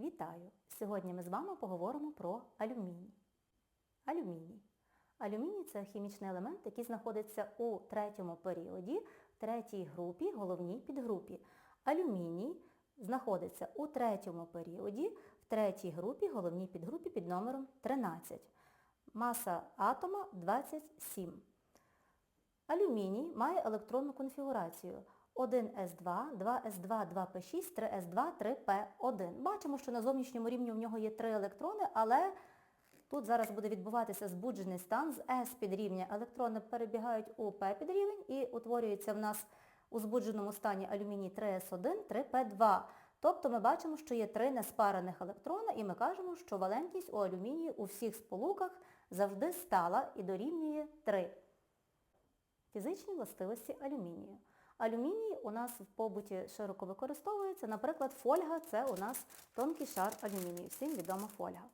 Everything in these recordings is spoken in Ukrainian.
Вітаю! Сьогодні ми з вами поговоримо про алюміній. Алюміній. Алюміній це хімічний елемент, який знаходиться у третьому періоді, третій групі, головній підгрупі. Алюміній знаходиться у третьому періоді, в третій групі, головній підгрупі під номером 13. Маса атома 27. Алюміній має електронну конфігурацію 1s2, 2s2, 2p6, 3s2, 3p1. Бачимо, що на зовнішньому рівні в нього є три електрони, але тут зараз буде відбуватися збуджений стан з s підрівня. Електрони перебігають у p підрівень і утворюється в нас у збудженому стані алюміній 3s1, 3p2. Тобто ми бачимо, що є три неспарених електрона і ми кажемо, що валентність у алюмінії у всіх сполуках завжди стала і дорівнює 3. Фізичні властивості алюмінію. Алюміній у нас в побуті широко використовується. Наприклад, фольга це у нас тонкий шар алюмінію, всім відома фольга.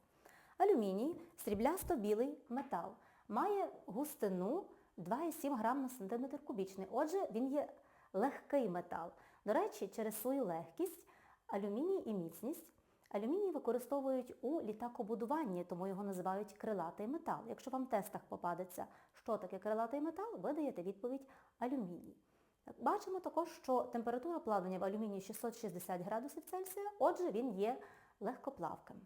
Алюміній сріблясто-білий метал. Має густину 2,7 грам на сантиметр кубічний. Отже, він є легкий метал. До речі, через свою легкість, алюміній і міцність Алюміній використовують у літакобудуванні, тому його називають крилатий метал. Якщо вам в тестах попадеться, що таке крилатий метал, ви даєте відповідь алюміній. Бачимо також, що температура плавлення в алюмінії 660 градусів Цельсія, отже, він є легкоплавким.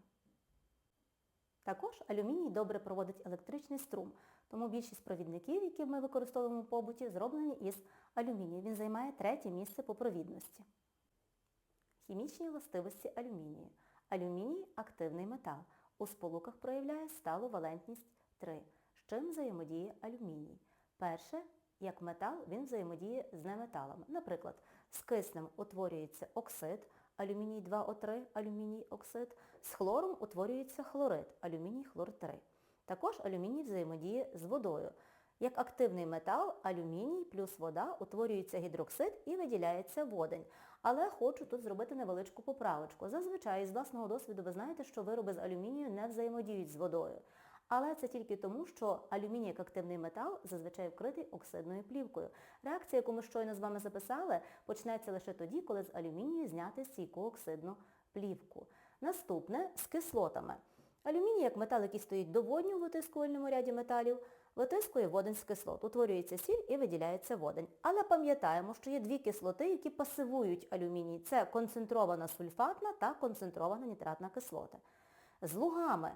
Також алюміній добре проводить електричний струм, тому більшість провідників, які ми використовуємо в побуті, зроблені із алюмінію. Він займає третє місце по провідності. Хімічні властивості алюмінію. Алюміній – активний метал. У сполуках проявляє сталу валентність 3. З чим взаємодіє алюміній? Перше, як метал, він взаємодіє з неметалами. Наприклад, з киснем утворюється оксид, алюміній 2О3, алюміній оксид, з хлором утворюється хлорид, алюміній хлор 3. Також алюміній взаємодіє з водою. Як активний метал, алюміній плюс вода утворюється гідроксид і виділяється водень. Але хочу тут зробити невеличку поправочку. Зазвичай, з власного досвіду, ви знаєте, що вироби з алюмінію не взаємодіють з водою. Але це тільки тому, що алюміній як активний метал зазвичай вкритий оксидною плівкою. Реакція, яку ми щойно з вами записали, почнеться лише тоді, коли з алюмінію зняти стійку оксидну плівку. Наступне з кислотами. Алюміній, як метал, який стоїть доводньо в витискувальному ряді металів, витискує водень з кислот. Утворюється сіль і виділяється водень. Але пам'ятаємо, що є дві кислоти, які пасивують алюміній. Це концентрована сульфатна та концентрована нітратна кислота. З лугами.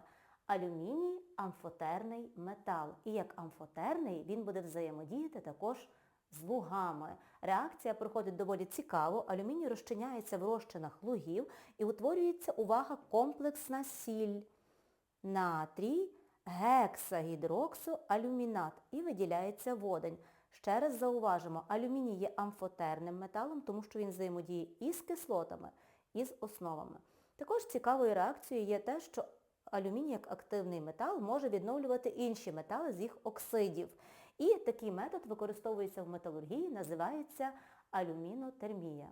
Алюміній амфотерний метал. І як амфотерний він буде взаємодіяти також з лугами. Реакція проходить доволі цікаво. Алюміній розчиняється в розчинах лугів і утворюється, увага, комплексна сіль. Натрій, гексагідроксоалюмінат і виділяється водень. Ще раз зауважимо, алюміній є амфотерним металом, тому що він взаємодіє і з кислотами, і з основами. Також цікавою реакцією є те, що алюміній як активний метал може відновлювати інші метали з їх оксидів. І такий метод використовується в металургії, називається алюмінотермія.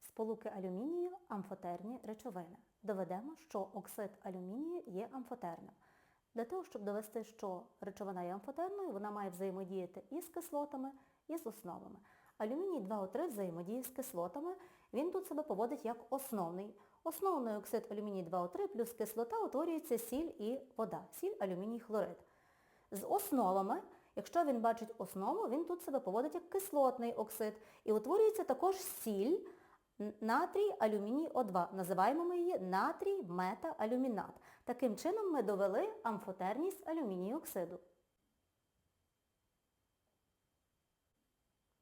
Сполуки алюмінію – амфотерні речовини. Доведемо, що оксид алюмінію є амфотерним. Для того, щоб довести, що речовина є амфотерною, вона має взаємодіяти і з кислотами, і з основами. Алюміній 2О3 взаємодіє з кислотами, він тут себе поводить як основний. Основний оксид алюміній 2О3 плюс кислота утворюється сіль і вода, сіль алюміній хлорид. З основами, якщо він бачить основу, він тут себе поводить як кислотний оксид. І утворюється також сіль, натрій алюміній О2. Називаємо ми її натрій метаалюмінат. Таким чином ми довели амфотерність алюмінію оксиду.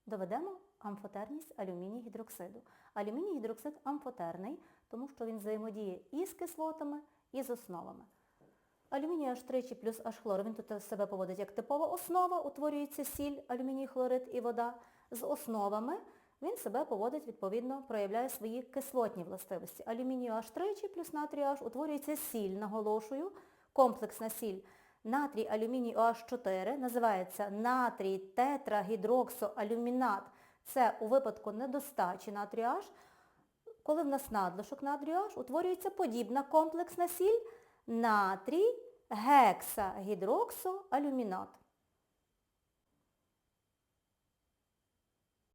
Доведемо амфотерність алюміній гідроксиду. Алюміній гідроксид амфотерний, тому що він взаємодіє і з кислотами, і з основами. Алюміній H3 плюс H-хлор, він тут себе поводить як типова основа, утворюється сіль, алюміній хлорид і вода. З основами він себе поводить, відповідно, проявляє свої кислотні властивості. Алюмінію H3 плюс натрій H утворюється сіль, наголошую, комплексна сіль. Натрій алюміній OH4 називається натрій тетрагідроксоалюмінат. Це у випадку недостачі натрію H. Коли в нас надлишок натрію H, утворюється подібна комплексна сіль натрій гексагідроксоалюмінат.